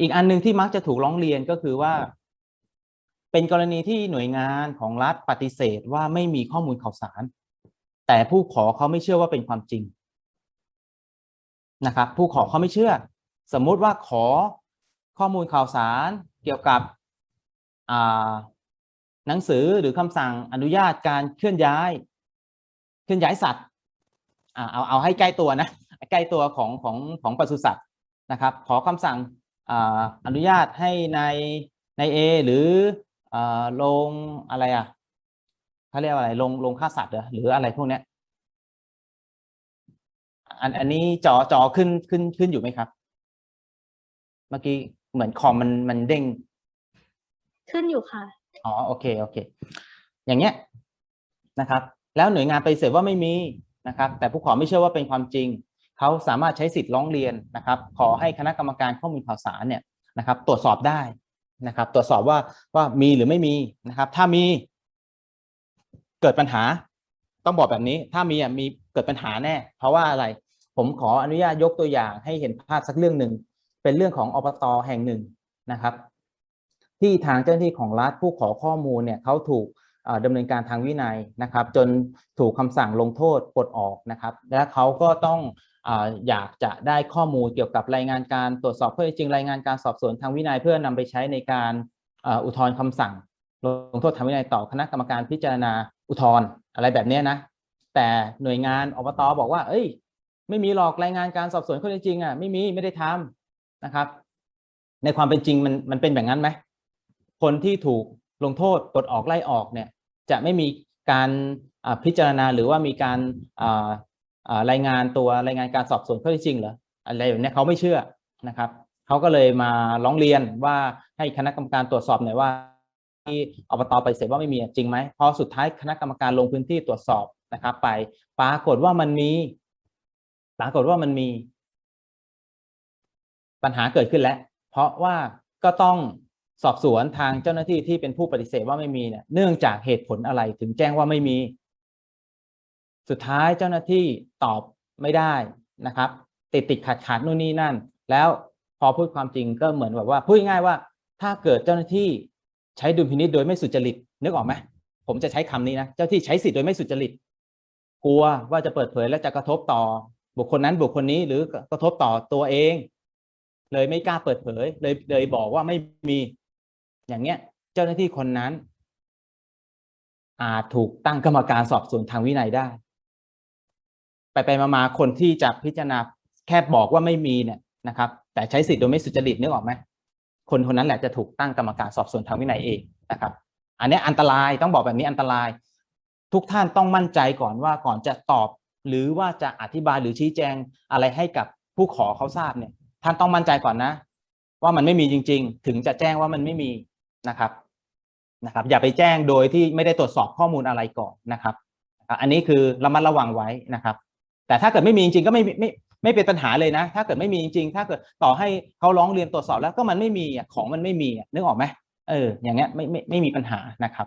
อีกอันหนึ่งที่มักจะถูกร้องเรียนก็คือว่า เป็นกรณีที่หน่วยงานของรัฐปฏิเสธว่าไม่มีข้อมูลข่าวสาร แต่ผู้ขอเขาไม่เชื่อว่าเป็นความจริงนะครับ ผู้ขอเขาไม่เชื่อ สมมุติว่าขอข้อมูลข่าวสารเกี่ยวกับหนังสือหรือคำสั่งอนุญาตการเคลื่อนย้าย เคลื่อนย้ายสัตว์เอาเอาให้ใกล้ตัวนะใกล้ตัวของของของปศุสัตว์นะครับ ขอคำสั่ง อ่าอนุญาตให้ในในเอหรืออ่าโรงอะไรอะเขาเรียกว่าอะไรโรงโรงฆ่าสัตว์เหรอหรืออะไรพวกเนี้ยอันอันนี้จอจอขึ้นขึ้นขึ้นอยู่ไหมครับ เมื่อกี้เหมือนคอมมันมันเด้ง ขึ้นอยู่ค่ะ อ๋อโอเคโอเค อย่างเงี้ยนะครับ แล้วหน่วยงานไปฏิเสธว่าไม่มีนะครับ แต่ผู้ขอไม่เชื่อว่าเป็นความจริง เขาสามารถใช้สิทธิ์ร้องเรียนนะครับ ขอให้คณะกรรมการข้อมูลข่าวสารเนี่ยนะครับ ตรวจสอบได้นะครับ ตรวจสอบว่าว่ามีหรือไม่มีนะครับ ถ้ามีเกิดปัญหา ต้องบอกแบบนี้ ถ้ามีอะมีเกิดปัญหาแน่ เพราะว่าอะไร ผมขออนุญาตยกตัวอย่างให้เห็นภาพสักเรื่องหนึ่งเป็นเรื่องของอบตแห่งหนึ่งนะครับ ที่ทางเจ้าหน้าที่ของรัฐผู้ขอข้อมูลเนี่ยเขาถูกเอ่อดำเนินการทางวินัยนะครับ จนถูกคำสั่งลงโทษปลดออกนะครับ และเขาก็ต้อง อยากจะได้ข้อมูลเกี่ยวกับรายงานการตรวจสอบข้อเท็จจริงรายงานการสอบสวนทางวินัยเพื่อนำไปใช้ในการอุทธรณ์คำสั่งลงโทษทางวินัยต่อคณะกรรมการพิจารณาอุทธรณ์อะไรแบบเนี้ยนะแต่หน่วยงานอบตบอกว่า เอ้ย ไม่มีหรอกรายงานการสอบสวนข้อเท็จจริงอะไม่มีไม่ได้ทำนะครับ ในความเป็นจริงมันมันเป็นแบบนั้นไหมคนที่ถูกลงโทษปลดออกไล่ออกเนี่ย จะไม่มีการพิจารณาหรือว่ามีการ รายงานตัวรายงานการสอบสวนข้อเท็จจริงเหรออะไรแบบนี้เขาไม่เชื่อนะครับเขาก็เลยมาร้องเรียนว่าให้คณะกรรมการตรวจสอบหน่อยว่า ที่อบตไปฏิเสร็จว่าไม่มีจริงไหมพอสุดท้ายคณะกรรมการลงพื้นที่ตรวจสอบนะครับ ไปปรากฏว่ามันมีปรากฏว่ามันมีปัญหาเกิดขึ้นแล้ว เพราะว่าก็ต้องสอบสวนทางเจ้าหน้าที่ที่เป็นผู้ปฏิเสธว่าไม่มีเนี่ยเนื่องจากเหตุผลอะไรถึงแจ้งว่าไม่มี สุดท้ายเจ้าหน้าที่ตอบไม่ได้นะครับ ติดติดขัดขัดนู่นนี่นั่น แล้วพอพูดความจริงก็เหมือนแบบว่าพูดง่ายว่า ถ้าเกิดเจ้าหน้าที่ใช้ดุลพินิจโดยไม่สุจริตนึกออกไหมผมจะใช้คำนี้นะเจ้าที่ใช้สิทธิ์โดยไม่สุจริตกลัวว่าจะเปิดเผยและจะกระทบต่อ บุคคลนั้นบุคคลนี้หรือกระทบต่อตัวเอง เลยไม่กล้าเปิดเผย เลยเลยบอกว่าไม่มี อย่างเงี้ย เจ้าหน้าที่คนนั้น อาจถูกตั้งกรรมการสอบสวนทางวินัยได้ ไปไปมามาคนที่จะพิจารณาแค่บอกว่าไม่มีเนี่ยนะครับ แต่ใช้สิทธิ์โดยไม่สุจริตนึกออกไหมคนคนนั้นแหละจะถูกตั้งกรรมการสอบสวนทางวินัยเองนะครับ อันนี้อันตรายต้องบอกแบบนี้อันตราย ทุกท่านต้องมั่นใจก่อนว่าก่อนจะตอบ หรือว่าจะอธิบายหรือชี้แจงอะไรให้กับผู้ขอเขาทราบเนี่ย ท่านต้องมั่นใจก่อนนะ ว่ามันไม่มีจริง ๆ ถึงจะแจ้งว่ามันไม่มีนะครับนะครับ อย่าไปแจ้งโดยที่ไม่ได้ตรวจสอบข้อมูลอะไรก่อนนะครับ อันนี้คือระมัดระวังไว้นะครับ แต่ถ้าเกิดไม่มีจริงๆก็ไม่ไม่ไม่เป็นปัญหาเลยนะ ถ้าเกิดไม่มีจริงๆถ้าเกิดต่อให้เขาร้องเรียนตรวจสอบแล้วก็มันไม่มีของมันไม่มีนึกออกไหมเออ อย่างเงี้ยไม่ไม่ไม่มีปัญหานะครับ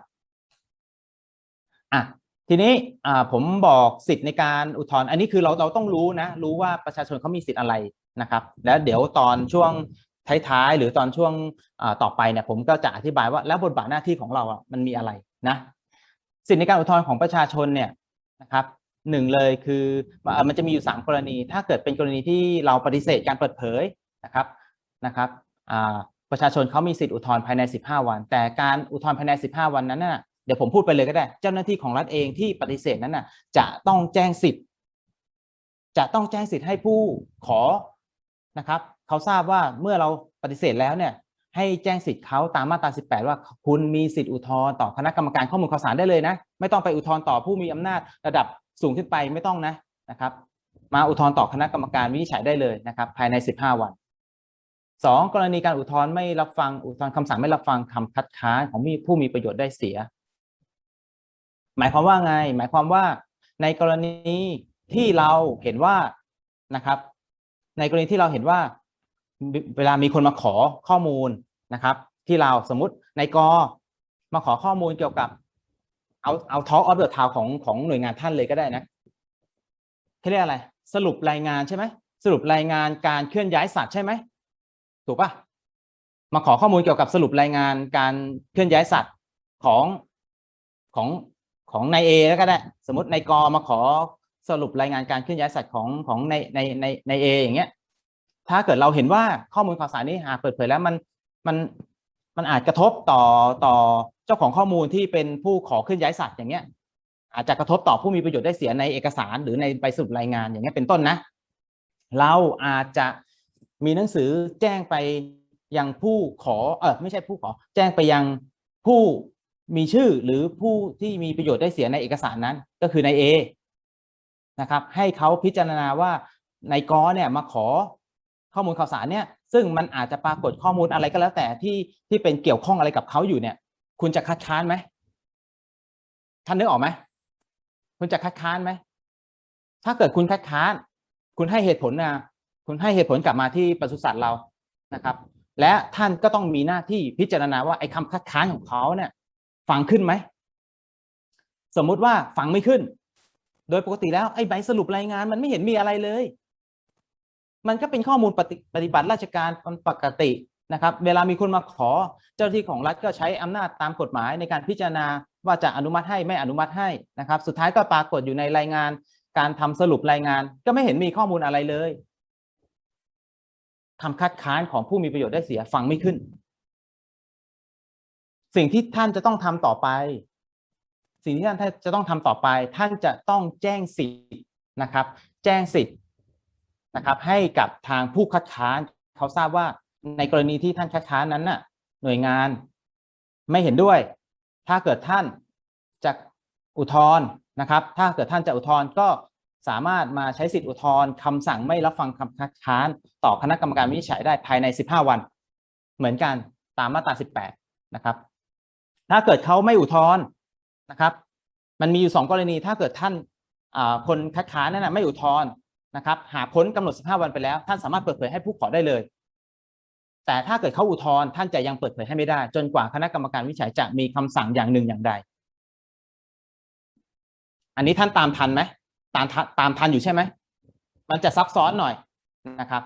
อะทีนี้อ่าผมบอกสิทธิ์ในการอุทธรณ์อันนี้คือเราเราต้องรู้นะ รู้ว่าประชาชนเขามีสิทธิ์อะไรนะครับ แล้วเดี๋ยวตอนช่วงท้ายๆหรือตอนช่วงต่อไปเนี่ยผมก็จะอธิบายว่าแล้วบทบาทหน้าที่ของเราอะมันมีอะไรนะ สิทธิในการอุทธรณ์ของประชาชนเนี่ยนะครับ หนึ่งเลยคือมันจะมีอยู่สามกรณี ถ้าเกิดเป็นกรณีที่เราปฏิเสธการเปิดเผยนะครับนะครับประชาชนเขามีสิทธิอุทธรณ์ภายใน 15 วัน แต่การอุทธรณ์ภายใน 15 วันนั้นน่ะเดี๋ยวผมพูดไปเลยก็ได้ เจ้าหน้าที่ของรัฐเองที่ปฏิเสธนั้นน่ะจะต้องแจ้งสิทธิ์ จะต้องแจ้งสิทธิ์ให้ผู้ขอนะครับเขาทราบว่าเมื่อเราปฏิเสธแล้วเนี่ยให้แจ้งสิทธิ์เขาตามมาตรา 18 ว่าคุณมีสิทธิ์อุทธรณ์ต่อคณะกรรมการข้อมูลข่าวสารได้เลยนะ ไม่ต้องไปอุทธรณ์ต่อผู้มีอำนาจระดับ สูงขึ้นไปไม่ต้องนะนะครับ มาอุทธรณ์ต่อคณะกรรมการวินิจฉัยได้เลยนะครับ ภายใน 15 วันสองกรณีการอุทธรณ์ไม่รับฟังอุทธรณ์คำสั่งไม่รับฟังคำคัดค้านของผู้มีประโยชน์ได้เสีย หมายความว่าไง หมายความว่าในกรณีที่เราเห็นว่านะครับ ในกรณีที่เราเห็นว่าเวลามีคนมาขอข้อมูลนะครับ ที่เราสมมติในกมาขอข้อมูลเกี่ยวกับ เอาเอาท็อกออฟเดอะทาวของของหน่วยงานท่านเลยก็ได้นะเขาเรียกอะไร สรุปรายงานใช่ไหมสรุปรายงานการเคลื่อนย้ายสัตว์ใช่ไหมถูกปะมาขอข้อมูลเกี่ยวกับสรุปรายงานการเคลื่อนย้ายสัตว์ของของของนายเอแล้วก็ได้ สมมตินายกมาขอสรุปรายงานการเคลื่อนย้ายสัตว์ของของในในในในเออย่างเงี้ย ถ้าเกิดเราเห็นว่าข้อมูลข่าวสารนี้หากเปิดเผยแล้วมันมัน มันอาจกระทบต่อต่อเจ้าของข้อมูลที่เป็นผู้ขอเคลื่อนย้ายสัตว์อย่างเงี้ย อาจจะกระทบต่อผู้มีประโยชน์ได้เสียในเอกสารหรือในใบสรุปรายงานอย่างเงี้ยเป็นต้นนะ เราอาจจะมีหนังสือแจ้งไปยังผู้ขอเออไม่ใช่ผู้ขอ แจ้งไปยังผู้มีชื่อหรือผู้ที่มีประโยชน์ได้เสียในเอกสารนั้น ก็คือนายเอนะครับ ให้เขาพิจารณาว่านายกอเนี่ยมาขอข้อมูลข่าวสารเนี่ย ซึ่งมันอาจจะปรากฏข้อมูลอะไรก็แล้วแต่ที่ที่เป็นเกี่ยวข้องอะไรกับเขาอยู่เนี่ย คุณจะคัดค้านไหมท่านนึกออกไหมคุณจะคัดค้านไหมถ้าเกิดคุณคัดค้าน คุณให้เหตุผลนะคุณให้เหตุผลกลับมาที่ปศุสัตว์เรานะครับ และท่านก็ต้องมีหน้าที่พิจารณาว่าไอ้คำคัดค้านของเขาเนี่ยฟังขึ้นไหมสมมุติว่าฟังไม่ขึ้น โดยปกติแล้วไอ้ใบสรุปรายงานมันไม่เห็นมีอะไรเลย มันก็เป็นข้อมูลปฏิปฏิบัติราชการปกตินะครับ เวลามีคนมาขอเจ้าที่ของรัฐก็ใช้อำนาจตามกฎหมายในการพิจารณาว่าจะอนุมัติให้ไม่อนุมัติให้นะครับ สุดท้ายก็ปรากฏอยู่ในรายงาน การทำสรุปรายงาน ก็ไม่เห็นมีข้อมูลอะไรเลยคำคัดค้านของผู้มีประโยชน์ได้เสียฟังไม่ขึ้น สิ่งที่ท่านจะต้องทำต่อไป สิ่งที่ท่านจะต้องทำต่อไป ท่านจะต้องแจ้งสิทธิ์นะครับ แจ้งสิทธิ์ นะครับให้กับทางผู้คัดค้านเขาทราบว่าในกรณีที่ท่านคัดค้านนั้นน่ะหน่วยงานไม่เห็นด้วย ถ้าเกิดท่านจะอุทธรณ์นะครับ ถ้าเกิดท่านจะอุทธรณ์ก็สามารถมาใช้สิทธิอุทธรณ์คำสั่งไม่รับฟังคำคัดค้าน ต่อคณะกรรมการวินิจฉัยได้ภายใน 15 วัน เหมือนกันตามมาตรา 18 นะครับ ถ้าเกิดเขาไม่อุทธรณ์นะครับ มันมีอยู่สองกรณี ถ้าเกิดท่านคนคัดค้านนั่นนะไม่อุทธรณ์ นะครับหากพ้นกำหนด 15 วันไปแล้ว ท่านสามารถเปิดเผยให้ผู้ขอได้เลย แต่ถ้าเกิดเขาอุทธรณ์ท่านจะยังเปิดเผยให้ไม่ได้ จนกว่าคณะกรรมการวิจัยจะมีคำสั่งอย่างหนึ่งอย่างใด อันนี้ท่านตามทันไหมตามตามทันอยู่ใช่ไหมมันจะซับซ้อนหน่อยนะครับ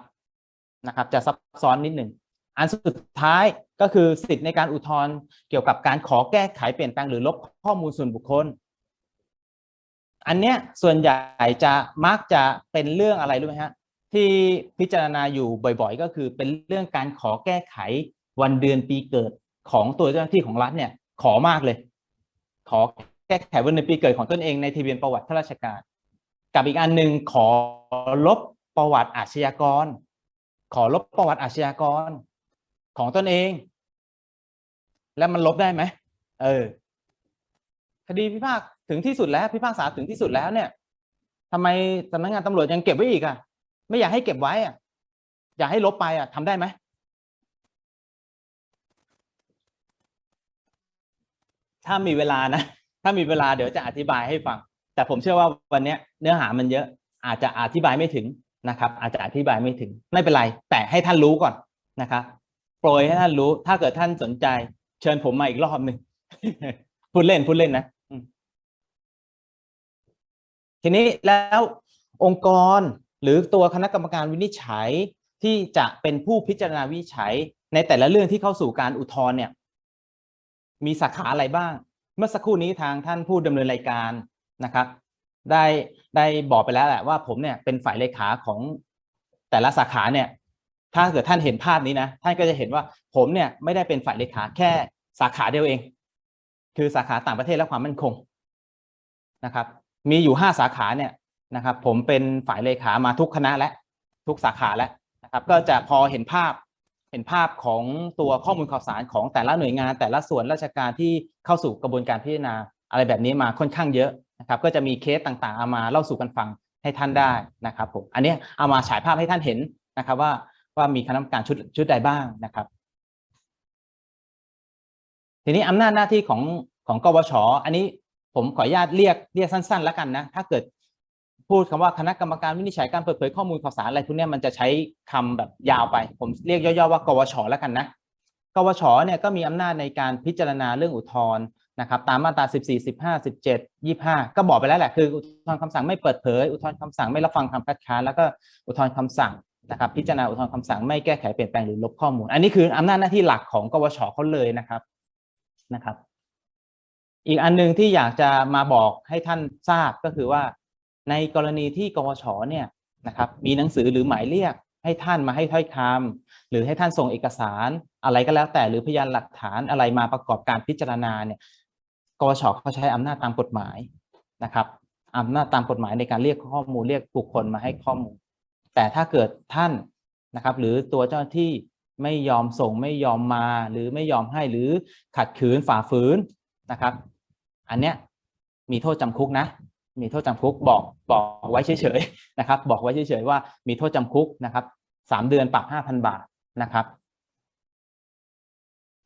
นะครับ จะซับซ้อนนิดหนึ่งอันสุดท้ายก็คือสิทธิ์ในการอุทธรณ์เกี่ยวกับการขอแก้ไขเปลี่ยนแปลงหรือลบข้อมูลส่วนบุคคล อันเนี้ยส่วนใหญ่จะมักจะเป็นเรื่องอะไรรู้ไหมฮะที่พิจารณาอยู่บ่อยๆ ก็คือเป็นเรื่องการขอแก้ไขวันเดือนปีเกิดของตัวเจ้าหน้าที่ของรัฐเนี่ย ขอมากเลย ขอแก้ไขวันเดือนปีเกิดของตนเองในทะเบียนประวัติข้าราชการ กับอีกอันหนึ่งขอลบประวัติอาชญากร ขอลบประวัติอาชญากรของตนเอง แล้วมันลบได้ไหมเออ คดีพิพาก ถึงที่สุดแล้วพิพากษาถึงที่สุดแล้วเนี่ยทำไมสำนักงานตำรวจยังเก็บไว้อีกอะ ไม่อยากให้เก็บไว้อะ อยากให้ลบไปอะทำได้ไหมถ้ามีเวลานะ ถ้ามีเวลาเดี๋ยวจะอธิบายให้ฟัง แต่ผมเชื่อว่าวันนี้เนื้อหามันเยอะ อาจจะอธิบายไม่ถึงนะครับ อาจจะอธิบายไม่ถึง ไม่เป็นไร แต่ให้ท่านรู้ก่อนนะครับโปรยให้ท่านรู้ ถ้าเกิดท่านสนใจ เชิญผมมาอีกรอบหนึ่งพูดเล่นพูดเล่นนะ ทีนี้แล้วองค์กรหรือตัวคณะกรรมการวินิจฉัยที่จะเป็นผู้พิจารณาวินิจฉัย ในแต่ละเรื่องที่เข้าสู่การอุทธรณ์เนี่ย มีสาขาอะไรบ้าง เมื่อสักครู่นี้ทางท่านผู้ดำเนินรายการนะครับ ได้ได้บอกไปแล้วแหละว่าผมเนี่ยเป็นฝ่ายเลขาของแต่ละสาขาเนี่ย ถ้าเกิดท่านเห็นภาพนี้นะท่านก็จะเห็นว่าผมเนี่ยไม่ได้เป็นฝ่ายเลขาแค่สาขาเดียวเอง คือสาขาต่างประเทศและความมั่นคงนะครับ มีอยู่ห้าสาขาเนี่ยนะครับ ผมเป็นฝ่ายเลขามาทุกคณะและทุกสาขาแล้วนะครับ ก็จะพอเห็นภาพเห็นภาพของตัวข้อมูลข่าวสารของแต่ละหน่วยงานแต่ละส่วนราชการที่เข้าสู่กระบวนการพิจารณาอะไรแบบนี้มาค่อนข้างเยอะนะครับ ก็จะมีเคสต่างๆเอามาเล่าสู่กันฟังให้ท่านได้นะครับผมอันนี้เอามาฉายภาพให้ท่านเห็นนะครับว่าว่ามีคณะกรรมการชุดชุดใดบ้างนะครับ ทีนี้อำนาจหน้าที่ของของกวชอันนี้ ผมขออนุญาตเรียกเรียกสั้นๆ แล้วกันนะ ถ้าเกิดพูดคำว่าคณะกรรมการวินิจฉัยการเปิดเผยข้อมูลข่าวสารอะไรพวกนี้มันจะใช้คำแบบยาวไป ผมเรียกย่อๆว่ากวชแล้วกันนะกวชเนี่ยก็มีอำนาจในการพิจารณาเรื่องอุทธรณ์นะครับตามมาตรา 14 15 17 25 ก็บอกไปแล้วแหละคืออุทธรณ์คำสั่งไม่เปิดเผย อุทธรณ์คำสั่งไม่รับฟังคำคัดค้านแล้วก็อุทธรณ์คำสั่งนะครับพิจารณาอุทธรณ์คำสั่งไม่แก้ไขเปลี่ยนแปลงหรือลบข้อมูล อันนี้คืออำนาจหน้าที่หลักของกวชเขาเลยนะครับนะครับ อีกอันหนึ่งที่อยากจะมาบอกให้ท่านทราบก็คือว่า ในกรณีที่กวชเนี่ยนะครับ มีหนังสือหรือหมายเรียก ให้ท่านมาให้ถ้อยคำหรือให้ท่านส่งเอกสารอะไรก็แล้วแต่หรือพยานหลักฐานอะไรมาประกอบการพิจารณาเนี่ยกวชเขาใช้อำนาจตามกฎหมายนะครับอำนาจตามกฎหมายในการเรียกข้อมูลเรียกบุคคลมาให้ข้อมูล แต่ถ้าเกิดท่านนะครับ หรือตัวเจ้าหน้าที่ไม่ยอมส่งไม่ยอมมาหรือไม่ยอมให้หรือขัดขืนฝ่าฝืนนะครับ อันเนี้ยมีโทษจำคุกนะ มีโทษจำคุกบอกบอกไว้เฉยๆนะครับ บอกไว้เฉยๆว่ามีโทษจำคุกนะครับสามเดือนปรับห้าพันบาทนะครับ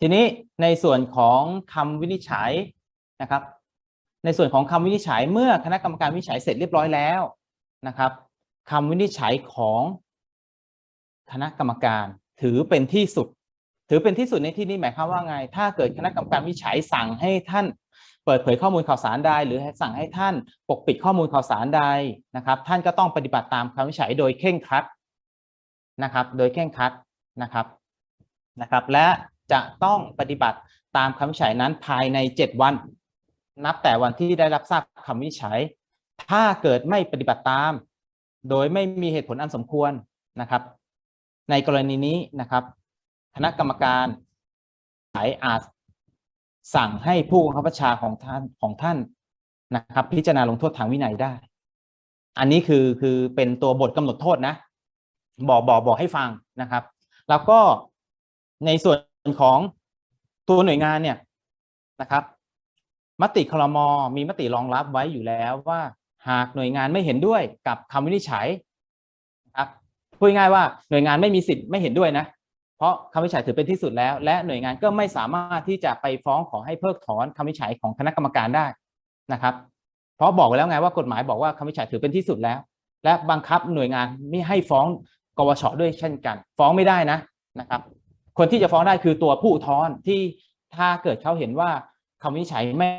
ทีนี้ในส่วนของคำวินิจฉัยนะครับ ในส่วนของคำวินิจฉัยเมื่อคณะกรรมการวินิจฉัยเสร็จเรียบร้อยแล้วนะครับคำวินิจฉัยของคณะกรรมการถือเป็นที่สุด ถือเป็นที่สุดในที่นี้หมายความว่าไง ถ้าเกิดคณะกรรมการวินิจฉัยสั่งให้ท่าน เปิดเผยข้อมูลข่าวสารใดหรือสั่งให้ท่านปกปิดข้อมูลข่าวสารใดนะครับ ท่านก็ต้องปฏิบัติตามคำวิจัยโดยเคร่งครัดนะครับ โดยเคร่งครัดนะครับนะครับ และจะต้องปฏิบัติตามคำวิจัยนั้นภายใน 7 วัน นับแต่วันที่ได้รับทราบคำวิจัย ถ้าเกิดไม่ปฏิบัติตาม โดยไม่มีเหตุผลอันสมควรนะครับ ในกรณีนี้นะครับ คณะกรรมการสายอาจ สั่งให้ผู้บังคับบัญชาของท่านของท่านนะครับ พิจารณาลงโทษทางวินัยได้ อันนี้คือคือเป็นตัวบทกำหนดโทษนะ บอกบอกบอกให้ฟังนะครับ แล้วก็ในส่วนของตัวหน่วยงานเนี่ยนะครับ มติคลมมีมติรองรับไว้อยู่แล้วว่า หากหน่วยงานไม่เห็นด้วยกับคำวินิจฉัยนะครับพูดง่ายว่าหน่วยงานไม่มีสิทธิ์ไม่เห็นด้วยนะ เพราะคำวิจัยถือเป็นที่สุดแล้ว และหน่วยงานก็ไม่สามารถที่จะไปฟ้องขอให้เพิกถอนคำวิจัยของคณะกรรมการได้นะครับ เพราะบอกไว้แล้วไงว่ากฎหมายบอกว่าคำวิจัยถือเป็นที่สุดแล้ว และบังคับหน่วยงานไม่ให้ฟ้องกวชด้วยเช่นกัน ฟ้องไม่ได้นะนะครับ คนที่จะฟ้องได้คือตัวผู้อุทธร์ที่ถ้าเกิดเขาเห็นว่าคำวิจัยไม่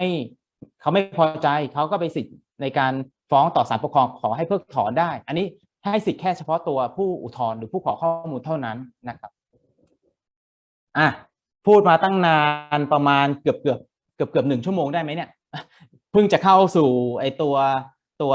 เขาไม่พอใจเขาก็ไปสิทธิ์ในการฟ้องต่อศาลปกครองขอให้เพิกถอนได้ อันนี้ให้สิทธิ์แค่เฉพาะตัวผู้อุทธรณ์หรือผู้ขอข้อมูลเท่านั้นนะครับ อะพูดมาตั้งนานประมาณเกือบเกือบเกือบเกือบหนึ่งชั่วโมงได้ไหมเนี่ยเพิ่งจะเข้าสู่ไอตัวตัว